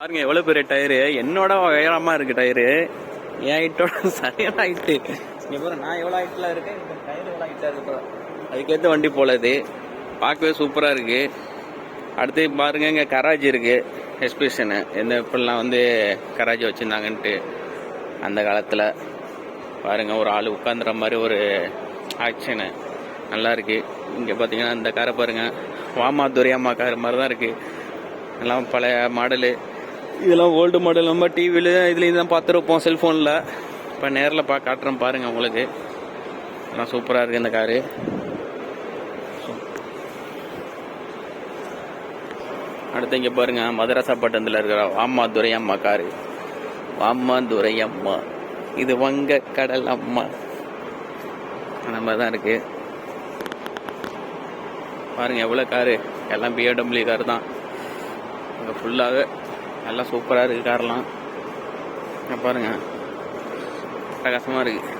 பாருங்க எவ்வளவு பெரிய டயரு? என்னோட உயரமா இருக்கு டயரு. என் ஹைட்டோட சரியான ஹைட்டு. இங்க பாரு நான் எவ்வளவு ஹைட்ல இருக்கேன்? இந்த டயர் எவ்வளவு ஹைட்டா இருக்கு அதுக்கேற்ற வண்டி போலது பார்க்கவே சூப்பரா இருக்கு. அடுத்து பாருங்க இங்க கராஜ் இருக்கு. எக்ஸ்பிரஷனு எந்த இப்படிலாம் வந்து கராஜ் வச்சிருந்தாங்கன்ட்டு அந்த காலத்தில். பாருங்க ஒரு ஆள் உட்காந்துற மாதிரி ஒரு ஆக்ஷனு நல்லா இருக்கு. இங்க பாத்தீங்கன்னா இந்த காரை பாருங்க. வாமா துரையம்மா கார் மாதிரி தான் இருக்கு. எல்லாம் பழைய மாடலு இதெல்லாம் ஓல்டு மாடல் நம்ம டிவியில் இதுலேயும் தான் பார்த்துருப்போம் செல்ஃபோனில் இப்போ நேரில் பா காட்டுறேன் பாருங்கள் உங்களுக்கு. எல்லாம் சூப்பராக இருக்குது இந்த காரு. அடுத்து இங்கே பாருங்கள் மதராசா பட்டணத்தில் இருக்கிற வாமா துரையம்மா காரு. வாமா துரையம்மா. இது வங்க கடல் அம்மா. அந்த மாதிரி தான் இருக்குது பாருங்கள் எவ்வளோ காரு. எல்லாம் பிஎடபிள்யூ கார் தான். இங்கே ஃபுல்லாக நல்லா சூப்பராக இருக்குது கார்லாம் பாருங்கள் பாருங்க. பிரகாசமாக இருக்குது